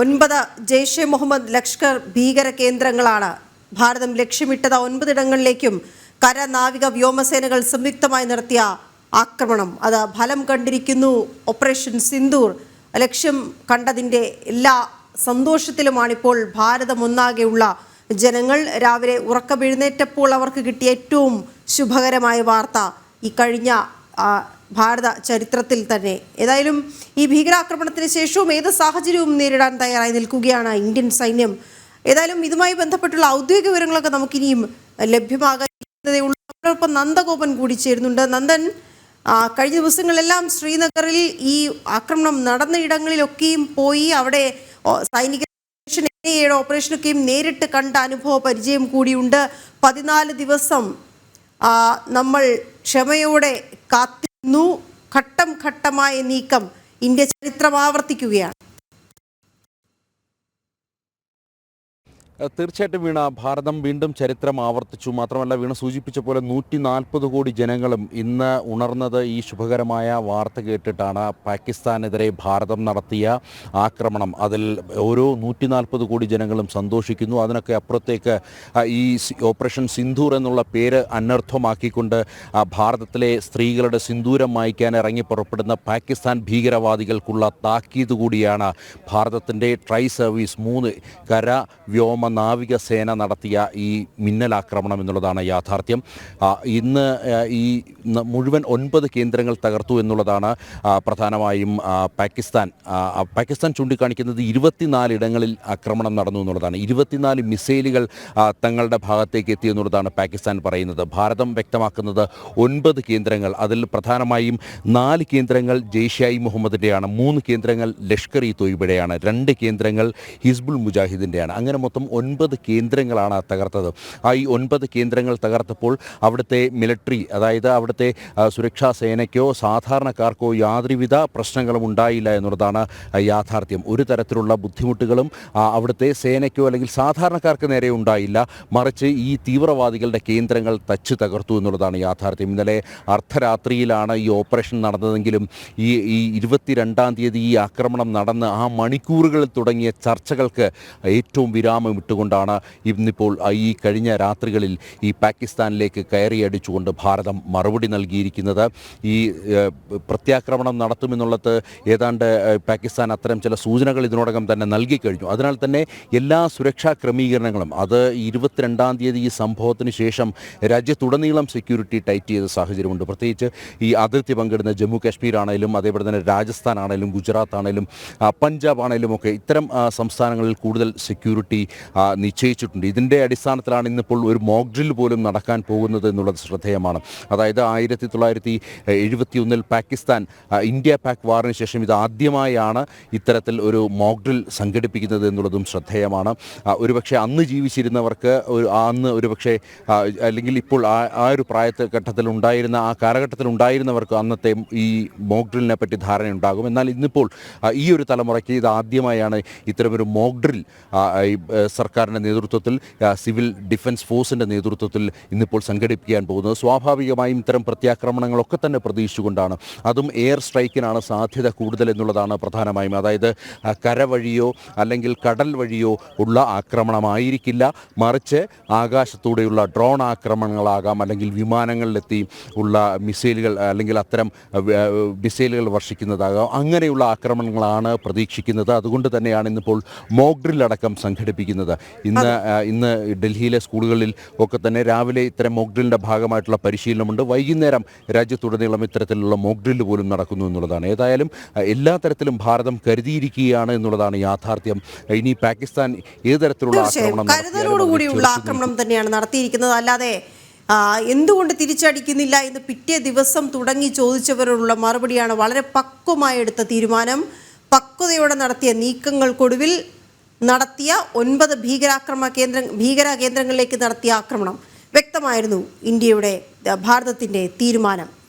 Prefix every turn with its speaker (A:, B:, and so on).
A: ഒൻപത് ജെയ്ഷെ മുഹമ്മദ് ലഷ്കർ ഭീകര കേന്ദ്രങ്ങളാണ്. ഭാരതം ലക്ഷ്യമിട്ടത് ഒൻപതിടങ്ങളിലേക്കും കര നാവിക വ്യോമസേനകൾ സംയുക്തമായി നടത്തിയ ആക്രമണം. അത് ഫലം കണ്ടിരിക്കുന്നു ഓപ്പറേഷൻ സിന്ദൂർ. ലക്ഷ്യം കണ്ടതിന്റെ എല്ലാ സന്തോഷത്തിലുമാണിപ്പോൾ ഭാരതം ഒന്നാകെയുള്ള ജനങ്ങൾ. രാവിലെ ഉറക്കമെഴുന്നേറ്റപ്പോൾ അവർക്ക് കിട്ടിയ ഏറ്റവും ശുഭകരമായ വാർത്ത ഈ കഴിഞ്ഞ ഭാരത ചരിത്രത്തിൽ തന്നെ. ഏതായാലും ഈ ഭീകരാക്രമണത്തിന് ശേഷവും ഏത് സാഹചര്യവും നേരിടാൻ തയ്യാറായി നിൽക്കുകയാണ് ഇന്ത്യൻ സൈന്യം. ഏതായാലും ഇതുമായി ബന്ധപ്പെട്ടുള്ള ഔദ്യോഗിക വിവരങ്ങളൊക്കെ നമുക്കിനിയും ലഭ്യമാകാതെ നന്ദഗോപൻ കൂടി ചേരുന്നുണ്ട്. നന്ദൻ കഴിഞ്ഞ ദിവസങ്ങളെല്ലാം ശ്രീനഗറിൽ ഈ ആക്രമണം നടന്ന ഇടങ്ങളിലൊക്കെയും പോയി അവിടെ സൈനിക ഓപ്പറേഷനൊക്കെയും നേരിട്ട് കണ്ട അനുഭവ പരിചയം കൂടിയുണ്ട്. പതിനാല് ദിവസം നമ്മൾ ക്ഷമയോടെ ഘട്ടം ഘട്ടമായ നീക്കം ഇന്ത്യ ചരിത്രം ആവർത്തിക്കുകയാണ്.
B: തീർച്ചയായിട്ടും വീണ ഭാരതം വീണ്ടും ചരിത്രം ആവർത്തിച്ചു. മാത്രമല്ല വീണ സൂചിപ്പിച്ച പോലെ നൂറ്റി നാൽപ്പത് കോടി ജനങ്ങളും ഇന്ന് ഉണർന്നത് ഈ ശുഭകരമായ വാർത്ത കേട്ടിട്ടാണ് പാകിസ്ഥാനെതിരെ ഭാരതം നടത്തിയ ആക്രമണം. അതിൽ ഓരോ നൂറ്റി നാൽപ്പത് കോടി ജനങ്ങളും സന്തോഷിക്കുന്നു. അതിനൊക്കെ അപ്പുറത്തേക്ക് ഈ ഓപ്പറേഷൻ സിന്ധൂർ എന്നുള്ള പേര് അനർത്ഥമാക്കിക്കൊണ്ട് ഭാരതത്തിലെ സ്ത്രീകളുടെ സിന്ദൂരം മായ്ക്കാൻ ഇറങ്ങി പുറപ്പെടുന്ന പാകിസ്ഥാൻ ഭീകരവാദികൾക്കുള്ള താക്കീത് കൂടിയാണ് ഭാരതത്തിന്റെ ട്രൈ സർവീസ് മൂന്ന് കര വ്യോമ നാവിക സേന നടത്തിയ ഈ മിന്നലാക്രമണം എന്നുള്ളതാണ് യാഥാർത്ഥ്യം. ഇന്ന് ഈ മുഴുവൻ ഒൻപത് കേന്ദ്രങ്ങൾ തകർത്തു എന്നുള്ളതാണ് പ്രധാനമായും പാകിസ്ഥാൻ. പാകിസ്ഥാൻ ചൂണ്ടിക്കാണിക്കുന്നത് ഇരുപത്തിനാലിടങ്ങളിൽ ആക്രമണം നടന്നു എന്നുള്ളതാണ്. ഇരുപത്തിനാല് മിസൈലുകൾ തങ്ങളുടെ ഭാഗത്തേക്ക് എത്തി എന്നുള്ളതാണ് പാകിസ്ഥാൻ പറയുന്നത്. ഭാരതം വ്യക്തമാക്കുന്നത് ഒൻപത് കേന്ദ്രങ്ങൾ അതിൽ പ്രധാനമായും നാല് കേന്ദ്രങ്ങൾ ജെയ്ഷെ ഇ മുഹമ്മദിന്റെയാണ് മൂന്ന് കേന്ദ്രങ്ങൾ ലഷ്കർ ഇ തൊയ്ബയുടെയാണ് രണ്ട് കേന്ദ്രങ്ങൾ ഹിസ്ബുൾ മുജാഹിദിന്റെയാണ് അങ്ങനെ മൊത്തം ഒൻപത് കേന്ദ്രങ്ങളാണ് തകർത്തത്. ആ ഈ ഒൻപത് കേന്ദ്രങ്ങൾ തകർത്തപ്പോൾ അവിടുത്തെ മിലിറ്ററി അതായത് അവിടുത്തെ ആ, സുരക്ഷാ സേനയ്ക്കോ സാധാരണക്കാർക്കോ യാതൊരുവിധ പ്രശ്നങ്ങളും ഉണ്ടായില്ല എന്നുള്ളതാണ് യാഥാർത്ഥ്യം. ഒരു തരത്തിലുള്ള ബുദ്ധിമുട്ടുകളും അവിടുത്തെ സേനയ്ക്കോ അല്ലെങ്കിൽ സാധാരണക്കാർക്ക് നേരെ ഉണ്ടായില്ല. മറിച്ച് ഈ തീവ്രവാദികളുടെ കേന്ദ്രങ്ങൾ തച്ച് തകർത്തു എന്നുള്ളതാണ് യാഥാർത്ഥ്യം. ഇന്നലെ അർദ്ധരാത്രിയിലാണ് ഈ ഓപ്പറേഷൻ നടന്നതെങ്കിലും ഈ ഈ ഇരുപത്തിരണ്ടാം തീയതി ഈ ആക്രമണം നടന്ന് ആ മണിക്കൂറുകളിൽ തുടങ്ങിയ ചർച്ചകൾക്ക് ഏറ്റവും വിരാമം ഇട്ടുകൊണ്ടാണ് ഇന്നിപ്പോൾ ഈ കഴിഞ്ഞ രാത്രികളിൽ ഈ പാകിസ്ഥാനിലേക്ക് കയറിയടിച്ചുകൊണ്ട് ഭാരതം മറുപടി നൽകിയിരിക്കുന്നത്. ഈ പ്രത്യാക്രമണം നടത്തുമെന്നുള്ളത് ഏതാണ്ട് പാകിസ്ഥാൻ അത്തരം ചില സൂചനകൾ ഇതിനോടകം തന്നെ നൽകി കഴിഞ്ഞു. അതിനാൽ തന്നെ എല്ലാ സുരക്ഷാ ക്രമീകരണങ്ങളും അത് ഇരുപത്തിരണ്ടാം തീയതി ഈ സംഭവത്തിന് ശേഷം രാജ്യത്തുടനീളം സെക്യൂരിറ്റി ടൈറ്റ് ചെയ്ത സാഹചര്യമുണ്ട്. പ്രത്യേകിച്ച് ഈ അതിർത്തി പങ്കിടുന്ന ജമ്മു കാശ്മീർ ആണെങ്കിലും അതേപോലെ തന്നെ രാജസ്ഥാൻ ആണെങ്കിലും ഗുജറാത്ത് ആണെങ്കിലും പഞ്ചാബ് ആണെങ്കിലും ഒക്കെ ഇത്തരം സംസ്ഥാനങ്ങളിൽ കൂടുതൽ സെക്യൂരിറ്റി നിശ്ചയിച്ചിട്ടുണ്ട്. ഇതിന്റെ അടിസ്ഥാനത്തിലാണ് ഇന്നിപ്പോൾ ഒരു മോക്ക് ഡ്രിൽ പോലും നടക്കാൻ പോകുന്നത് എന്നുള്ളത് ശ്രദ്ധേയമാണ്. അതായത് ആയിരത്തി തൊള്ളായിരത്തി എഴുപത്തി ഒന്നിൽ പാകിസ്ഥാൻ ഇന്ത്യ പാക് വാറിന് ശേഷം ഇത് ആദ്യമായാണ് ഇത്തരത്തിൽ ഒരു മോക്ക് ഡ്രിൽ സംഘടിപ്പിക്കുന്നത് എന്നുള്ളതും ശ്രദ്ധേയമാണ്. ഒരുപക്ഷെ അന്ന് ജീവിച്ചിരുന്നവർക്ക് ഒരു അന്ന് ഒരുപക്ഷെ അല്ലെങ്കിൽ ഇപ്പോൾ ആ ഒരു പ്രായത്തെ ഘട്ടത്തിൽ ഉണ്ടായിരുന്ന ആ കാലഘട്ടത്തിൽ ഉണ്ടായിരുന്നവർക്ക് അന്നത്തെ ഈ മോക്ഡ്രിലിനെ പറ്റി ധാരണ ഉണ്ടാകും എന്നാൽ ഇന്നിപ്പോൾ ഈ ഒരു തലമുറയ്ക്ക് ഇത് ആദ്യമായാണ് ഇത്തരമൊരു മോക്ഡ്രിൽ സർക്കാരിന്റെ നേതൃത്വത്തിൽ സിവിൽ ഡിഫൻസ് ഫോഴ്സിന്റെ നേതൃത്വത്തിൽ ഇന്നിപ്പോൾ സംഘടിപ്പിക്കാൻ പോകുന്നത്. സ്വാഭാവികമായും ഇത്തരം പ്രത്യാക്രമണങ്ങളൊക്കെ തന്നെ പ്രതീക്ഷിച്ചുകൊണ്ടാണ്. അതും എയർ സ്ട്രൈക്കിനാണ് സാധ്യത കൂടുതൽ എന്നുള്ളതാണ് പ്രധാനമായും. അതായത് കരവഴിയോ കര വഴിയോ അല്ലെങ്കിൽ കടൽ വഴിയോ ഉള്ള ആക്രമണമായിരിക്കില്ല. മറിച്ച് ആകാശത്തൂടെയുള്ള ഡ്രോൺ ആക്രമണങ്ങളാകാം അല്ലെങ്കിൽ വിമാനങ്ങളിലെത്തി ഉള്ള മിസൈലുകൾ അല്ലെങ്കിൽ അത്തരം വ- മിസൈലുകൾ വർഷിക്കുന്നതാകാം. അങ്ങനെയുള്ള ആക്രമണങ്ങളാണ് പ്രതീക്ഷിക്കുന്നത്. അതുകൊണ്ട് തന്നെയാണ് ഇന്നിപ്പോൾ മോക്ക് ഡ്രിൽ അടക്കം സംഘടിപ്പിക്കുന്നത്. ഇന്ന് ഇന്ന് ഡൽഹിയിലെ സ്കൂളുകളിൽ ഒക്കെ തന്നെ രാവിലെ ഇത്തരം മോക്ക് ഡ്രില്ലിന്റെ ഭാഗമായിട്ടുള്ള പരിശീലനമുണ്ട്. വൈകുന്നേരം രാജ്യത്തുടനീളം ഇത്തരത്തിലുള്ള മോക്ക് ഡ്രില്ല് പോലും നടക്കുന്നു എന്നുള്ളതാണ്. ഏതായാലും എല്ലാ തരത്തിലും ഭാരതം കരുതിയിരിക്കുകയാണ് എന്നുള്ളതാണ് യാഥാർത്ഥ്യം. ഇനി പാകിസ്ഥാൻ ഏത് തരത്തിലുള്ള ആക്രമണം
A: കരുതലോടുകൂടിയുള്ള ആക്രമണം തന്നെയാണ് നടത്തിയിരിക്കുന്നത്. അല്ലാതെ എന്തുകൊണ്ട് തിരിച്ചടിക്കുന്നില്ല എന്ന് പിറ്റേ ദിവസം തുടങ്ങി ചോദിച്ചവരോടുള്ള മറുപടിയാണ് വളരെ പക്വമായി എടുത്ത തീരുമാനം. പക്വതയോടെ നടത്തിയ നീക്കങ്ങൾക്കൊടുവിൽ നടത്തിയ ഒൻപത് ഭീകരാക്രമ കേന്ദ്ര ഭീകര കേന്ദ്രങ്ങളിലേക്ക് നടത്തിയ ആക്രമണം വ്യക്തമായിരുന്നു ഇന്ത്യയുടെ ഭാരതത്തിന്റെ തീരുമാനം.